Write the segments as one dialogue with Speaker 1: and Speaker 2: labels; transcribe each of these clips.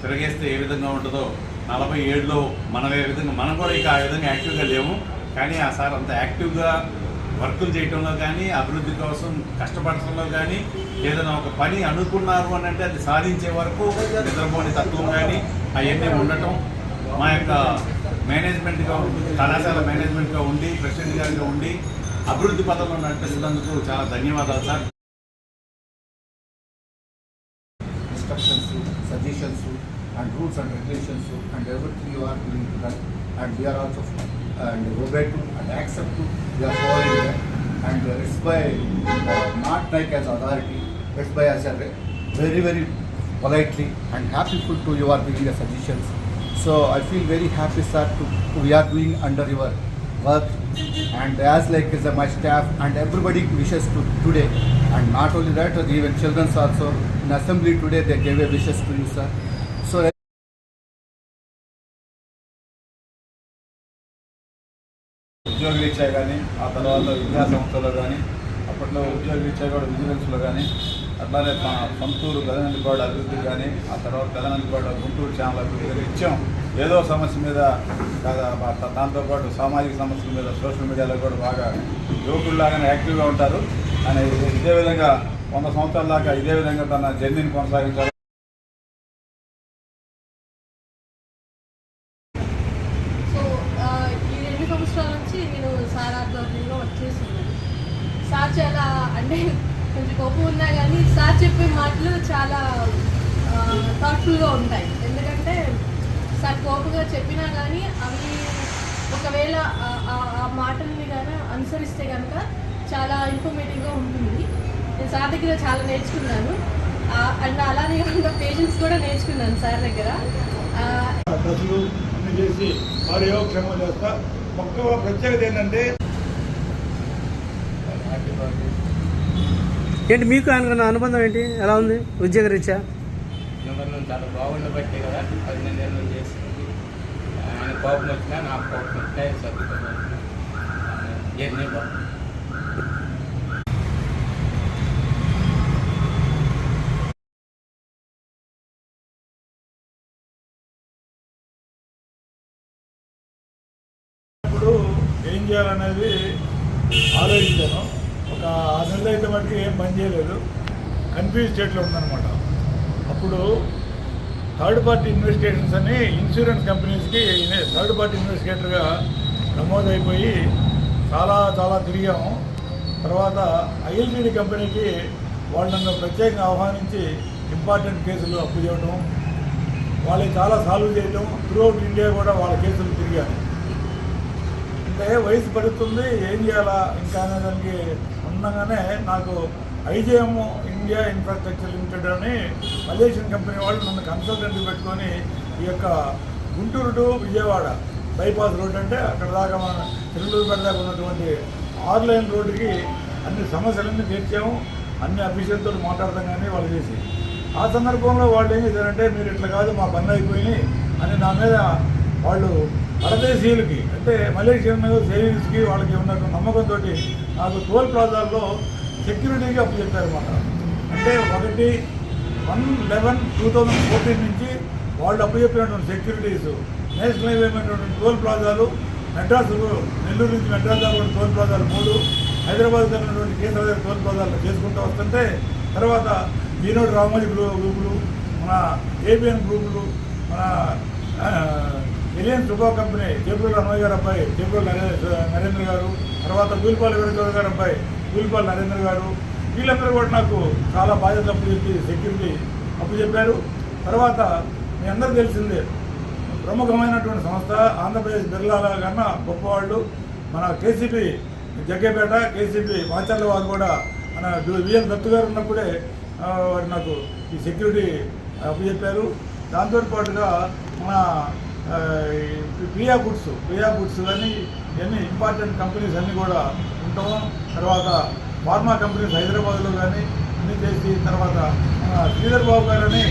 Speaker 1: తిరగేస్తే ఏ విధంగా ఉంటుందో నలభై ఏడులో మనం ఏ విధంగా మనం కూడా ఇక ఆ విధంగా యాక్టివ్గా లేము. కానీ ఆ సార్ అంత యాక్టివ్గా వర్కులు చేయటంలో కానీ అభివృద్ధి కోసం కష్టపడటంలో కానీ ఏదైనా ఒక పని అనుకున్నారు అని అంటే అది సాధించే వరకు నిద్రపోని తత్వం కానీ అవన్నీ ఉండటం. మా యొక్క మేనేజ్మెంట్గా కళాశాల మేనేజ్మెంట్గా ఉండి ప్రెసిడెంట్ గారిగా ఉండి అభివృద్ధి పదంలో నడిపిస్తున్నందుకు చాలా ధన్యవాదాలు
Speaker 2: sir. Suggestions, and rules and regulations, and everything you are doing to run. And we are also and obey to and accept to. We are following that. And it's by uh, not like as authority, it's by as a very very politely and happyful to you are giving the suggestions. So I feel very happy, sir, to we are doing under your work and as like is my staff and everybody wishes to today and not only that even children also in assembly today they gave a wishes to you sir so
Speaker 3: ఉద్యోగ రీత్యా కానీ ఆ తర్వాత విద్యా సంస్థలో కానీ అప్పట్లో ఉద్యోగ రీత్యా కూడా విజిలెన్స్లో కానీ అట్లానే మా సొంతూరు గదనందిపాడు అభివృద్ధి కానీ ఆ తర్వాత గదనందిపాడు గుంటూరు ఛానల్ అభివృద్ధి కానీ ఇచ్చాం. ఏదో సమస్య మీద కాదా దాంతోపాటు సామాజిక సమస్యల మీద సోషల్ మీడియాలో కూడా బాగా యువకుల్లాగానే యాక్టివ్గా ఉంటారు. అని ఇదే విధంగా వంద సంవత్సరాల దాకా ఇదే విధంగా తన జర్నీని కొనసాగించాలి
Speaker 4: సో ఆ, ఈ రెండు సంవత్సరాల నుంచి నేను సార్ ఆధ్వర్యంలో వర్క్ చేస్తున్నాను సార్ చాలా అంటే కొంచెం కోపం ఉన్నా కానీ సార్ చెప్పే మాటలు చాలా థాట్ఫుల్గా ఉంటాయి. ఎందుకంటే సార్ కోపంగా చెప్పినా కానీ అవి ఒకవేళ ఆ- మాటల్ని కానీ అనుసరిస్తే కనుక చాలా ఇన్ఫర్మేటివ్గా ఉంటుంది. నేను సార్ దగ్గర చాలా నేర్చుకున్నాను. అండ్ అలానే కాకుండా పేషెంట్స్ కూడా నేర్చుకున్నాను సార్ దగ్గర. ఆ,
Speaker 5: దశలు అన్ని చేసి వారి యోగక్షేమం చేస్తా ఒక్క ప్రత్యేకత ఏంటంటే
Speaker 6: ఏంటి మీకు ఆయనకున్న అనుబంధం ఏంటి? ఎలా ఉంది? ఉద్యోగ రీత్యా
Speaker 7: నిబంధనలు చాలా బాగుండబట్టే కదా పదిహేను ఏళ్ళు చేసింది. ఆయన కోపం వచ్చినా నా కోపం వచ్చినా సర్దుకోవచ్చు జర్నీ బాగుంది
Speaker 5: ఏం చేయాలనేది ఆలోచించాను. ఒక ఆరు నెలలు అయితే మటుకు ఏం పని చేయలేదు. కన్ఫ్యూజ్ స్టేట్లో ఉందనమాట అప్పుడు థర్డ్ పార్టీ ఇన్వెస్టిగేషన్స్ అని ఇన్సూరెన్స్ కంపెనీస్కి థర్డ్ పార్టీ ఇన్వెస్టిగేటర్గా నమోదైపోయి చాలా చాలా తిరిగాము. తర్వాత ఐఎల్టీడీ కంపెనీకి వాళ్ళు నన్ను ప్రత్యేకంగా ఆహ్వానించి ఇంపార్టెంట్ కేసులు అప్పు చేయడం వాళ్ళకి చాలా సాల్వ్ చేయడం త్రూఅవుట్ ఇండియా కూడా వాళ్ళ కేసులు తిరిగాను అంటే వయసు పడుతుంది ఏం చేయాలా? ఇంకా అనేదానికి ఉండగానే నాకు ఐజీఎం ఇండియా ఇన్ఫ్రాస్ట్రక్చర్ లిమిటెడ్ అని మలేషియన్ కంపెనీ వాళ్ళు నన్ను కన్సల్టెంట్ పెట్టుకొని ఈ యొక్క Guntur to Vijayawada bypass road అంటే అక్కడ దాకా మన తిరుమలపేట దాకా ఉన్నటువంటి ఆరు లైన్ రోడ్డుకి అన్ని సమస్యలన్నీ తీర్చాము అన్ని అఫీషియల్తో మాట్లాడతాం కానీ వాళ్ళు చేసి. ఆ సందర్భంలో వాళ్ళు ఏం చేశారంటే మీరు ఇట్లా కాదు మా పనులు అయిపోయినాయి అని నా మీద వాళ్ళు పరదేశీయులకి అంటే మలేషియన్ సేవింగ్స్కి వాళ్ళకి ఉన్న నమ్మకంతో నాకు టోల్ ప్లాజాల్లో సెక్యూరిటీకి అప్పు చెప్పారన్నమాట. అంటే ఒకటి one eleven two thousand fourteen నుంచి వాళ్ళు అప్పు చెప్పినటువంటి సెక్యూరిటీస్ నేషనల్ హైవే టోల్ ప్లాజాలు మెడ్రాస్ నెల్లూరు నుంచి మెడ్రాస్ దాకా టోల్ ప్లాజాలు మూడు హైదరాబాద్ ఉన్నటువంటి కేంద్ర దగ్గర టోల్ ప్లాజాలు చేసుకుంటూ వస్తుంటే తర్వాత ఈనాడు రామోజీ గ్రూపులు మన ఏబిఎన్ గ్రూపులు మన రిలయన్స్ టుబా కంపెనీ జేపూర్ అన్నయ్య గారు అబ్బాయి జేపూర్ నరేంద్ర నరేంద్ర గారు తర్వాత కూలిపాల్ వీరగౌడ గారు అబ్బాయి కూలిపాల్ నరేంద్ర గారు వీళ్ళందరూ కూడా నాకు చాలా బాధ్యత అప్పు చెప్పి సెక్యూరిటీ అప్పు చెప్పారు తర్వాత మీ అందరూ తెలిసిందే ప్రముఖమైనటువంటి సంస్థ ఆంధ్రప్రదేశ్ బిర్లాల కన్నా గొప్పవాళ్ళు. మన కేసీపీ జగ్గేపేట కేసీపీ మాచర్ల వారు కూడా మన విఎల్ దత్తు గారు ఉన్నప్పుడే వారు నాకు ఈ సెక్యూరిటీ అప్పచెప్పారు. దాంతో పాటుగా మన ప్రియా గుడ్స్ ప్రియా గుడ్స్ కానీ ఎన్ని ఇంపార్టెంట్ కంపెనీస్ అన్నీ కూడా ఉంటాము. తర్వాత ఫార్మా కంపెనీస్ హైదరాబాద్లో కానీ అన్నీ చేసి తర్వాత మన శ్రీధర్ బాబు గారని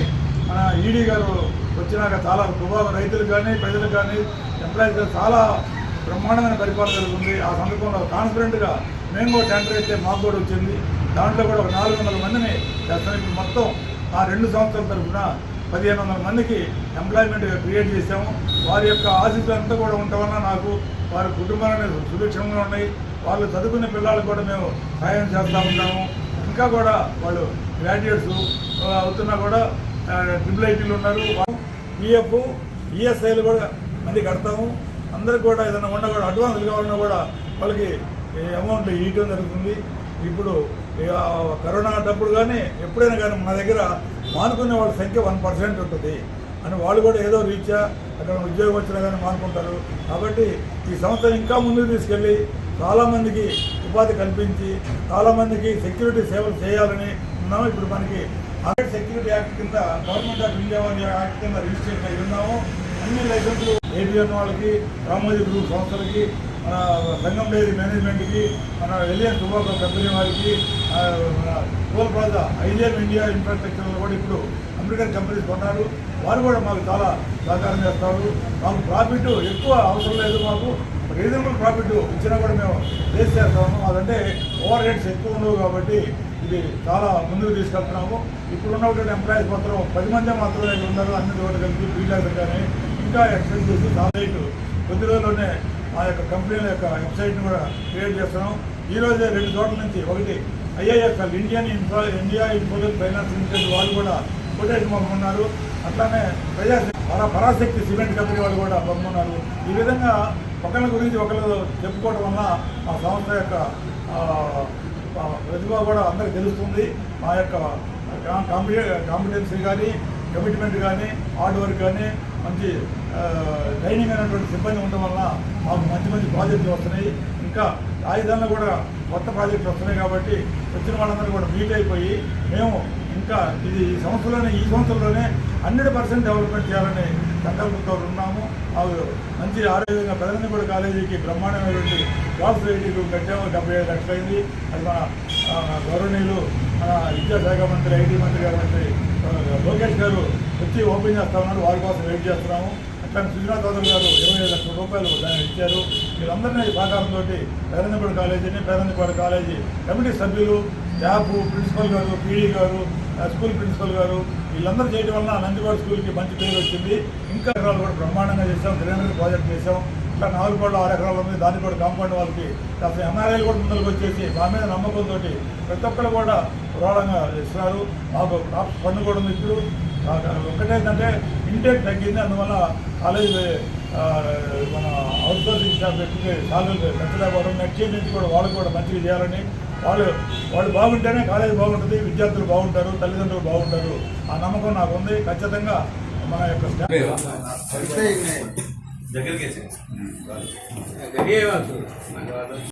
Speaker 5: మన ఈడీ గారు వచ్చినాక చాలా ప్రభావం రైతులకు కానీ ప్రజలకు కానీ ఎంప్లాయీస్ కానీ చాలా బ్రహ్మాండమైన పరిపాలన జరుగుతుంది ఆ సందర్భంలో కాన్ఫిడెంట్గా మేము కూడా టెండర్ అయితే మాకు కూడా వచ్చింది. దాంట్లో కూడా ఒక నాలుగు వందల మందిని మొత్తం ఆ రెండు సంవత్సరాల తరఫున పదిహేను వందల మందికి ఎంప్లాయ్మెంట్ క్రియేట్ చేశాము. వారి యొక్క ఆశీస్సులు అంతా కూడా ఉండటం వల్ల నాకు వారి కుటుంబాలనే సుభిక్షంగా ఉన్నాయి. వాళ్ళు చదువుకునే పిల్లలకు కూడా మేము సహాయం చేస్తూ ఉంటాము ఇంకా కూడా వాళ్ళు గ్రాడ్యుయేట్స్ అవుతున్నా కూడా ట్రిపుల్ ఐటీలు ఉన్నారు. పిఎఫ్ ఈఎస్ఐలు కూడా మళ్ళీ కడతాము. అందరికి కూడా ఏదైనా ఉన్నా కూడా అడ్వాన్స్లు కావాలన్నా కూడా వాళ్ళకి అమౌంట్ ఇవ్వడం జరుగుతుంది. ఇప్పుడు కరోనా అన్నప్పుడు కానీ ఎప్పుడైనా కానీ మన దగ్గర మానుకునే వాళ్ళ సంఖ్య వన్ పర్సెంట్ ఉంటుంది. అని వాళ్ళు కూడా ఏదో రీత్యా అక్కడ ఉద్యోగం వచ్చినా కానీ మానుకుంటారు. కాబట్టి ఈ సంస్థ ఇంకా ముందుకు తీసుకెళ్ళి చాలామందికి ఉపాధి కల్పించి చాలామందికి సెక్యూరిటీ సేవలు చేయాలని ఉన్నాము. ఇప్పుడు మనకి ఆర్ట్ సెక్యూరిటీ యాక్ట్ కింద గవర్నమెంట్ ఆఫ్ ఇండియా యాక్ట్ కింద రిజిస్ట్రేషన్ అయి ఉన్నాము. అన్ని లైసెన్సులు ఏబిఎన్ వాళ్ళకి రామోజీ గ్రూప్ సంస్థలకి మన సంగం డైరీ మేనేజ్మెంట్కి మన రిలయన్స్ టుబాకో కంపెనీ వారికి ఆ, మన టోల్ ఇండియా ఇన్ఫ్రాస్ట్రక్చర్లో కూడా ఇప్పుడు అమెరికన్ కంపెనీస్ కొన్నారు వారు కూడా మాకు చాలా సహకారం చేస్తారు. మాకు ప్రాఫిట్ ఎక్కువ అవసరం లేదు మాకు. రీజనబుల్ ప్రాఫిట్ ఇచ్చినా కూడా మేము రేస్ చేస్తాము. అదంటే ఓవర్ రేట్స్ ఎక్కువ ఉండవు కాబట్టి ఇది చాలా ముందుకు తీసుకెళ్తున్నాము. ఇప్పుడు ఉన్నటువంటి ఎంప్లాయీస్ మాత్రం పది మంది మాత్రమే ఉన్నారు. అన్ని చోట్ల కలిపి ఫీల్డ్ కానీ ఇంకా ఎక్స్టెండ్ చేసి సాలైట్ కొద్ది రోజుల్లోనే ఆ యొక్క కంపెనీల యొక్క వెబ్సైట్ని కూడా క్రియేట్ చేస్తున్నాం. ఈ రోజే రెండు చోట్ల నుంచి ఒకటి IIFL Indian infra India infotech finance limited వాళ్ళు కూడా కొటేషన్ పంపుకున్నారు. అట్లానే ప్రజా పరా పరాశక్తి సిమెంట్ కంపెనీ వాళ్ళు కూడా పంపుకున్నారు. ఈ విధంగా ఒకళ్ళ గురించి ఒకళ్ళు చెప్పుకోవడం వల్ల మా సంస్థ యొక్క ప్రతిభ కూడా అందరికి తెలుస్తుంది. మా యొక్క కాంపిటే కాంపిటెన్సీ కానీ కమిట్మెంట్ కానీ హార్డ్ వర్క్ కానీ మంచి ట్రైనింగ్ అనేటువంటి సిబ్బంది ఉండడం వల్ల మాకు మంచి మంచి ప్రాజెక్టులు వస్తున్నాయి. ఇంకా రాజధానిలో కూడా కొత్త ప్రాజెక్టులు వస్తున్నాయి కాబట్టి వచ్చిన వాళ్ళందరూ కూడా మీట్ అయిపోయి మేము ఇంకా ఇది ఈ సంవత్సరంలోనే ఈ సంవత్సరంలోనే హండ్రెడ్ పర్సెంట్ డెవలప్మెంట్ చేయాలని సంకల్పంతో ఉన్నాము. మాకు మంచి ఆరోగ్యంగా పెదనందిపూడి కాలేజీకి బ్రహ్మాండమైనటువంటి జాబ్స్ రేటింగ్ కట్టాము. డెబ్బై ఏడు లక్షలైంది. అది మన గౌరవనీయులు మన విద్యాశాఖ మంత్రి ఐటీ మంత్రి గారు మంత్రి లోకేష్ గారు వచ్చి ఓపెన్ చేస్తా ఉన్నారు. వారి కోసం వెయిట్ చేస్తున్నాము. కానీ సుజనా చౌదరి గారు ఇరవై ఐదు లక్షల రూపాయలు దాన్ని ఇచ్చారు. వీళ్ళందరినీ సహకారంతో పేరందిపూడి కాలేజీని పేరందిపూడి కాలేజీ కమిటీ సభ్యులు స్టాఫ్ ప్రిన్సిపల్ గారు పీడీ గారు ఆ, స్కూల్ ప్రిన్సిపల్ గారు వీళ్ళందరూ చేయడం వలన నందివాడ స్కూల్కి మంచి పేరు వచ్చింది. ఇంకా ఎకరాలు కూడా బ్రహ్మాండంగా చేసాం గ్రీనరీ ప్రాజెక్ట్ చేసాం ఇట్లా నాలుగు కోట్ల ఆరు ఎకరాలు ఉంది దాన్ని కూడా కాంపౌండ్ వాళ్ళకి కాస్త ఎంఆర్ఐలు కూడా ముందరకు వచ్చేసి మా మీద నమ్మకంతో ప్రతి ఒక్కరు కూడా పురాణంగా ఇస్తున్నారు మాకు పన్ను ఫండ్ కూడా ఉంది ఇప్పుడు. ఒకటేంటంటే ఇంటేక్ తగ్గింది అందువల్ల కాలేజీ ఆ, మన అవుట్ సోర్సింగ్ స్టాఫ్ పెట్టుకుని కాలేజీ పెంచలేకపోవడం నెక్స్ట్ ఇయర్ నుంచి కూడా వాళ్ళు కూడా మంచిగా చేయాలని వాళ్ళు వాళ్ళు బాగుంటేనే కాలేజీ బాగుంటుంది విద్యార్థులు బాగుంటారు తల్లిదండ్రులు బాగుంటారు ఆ నమ్మకం నాకు ఉంది. ఖచ్చితంగా మన యొక్క
Speaker 1: దగ్గరికి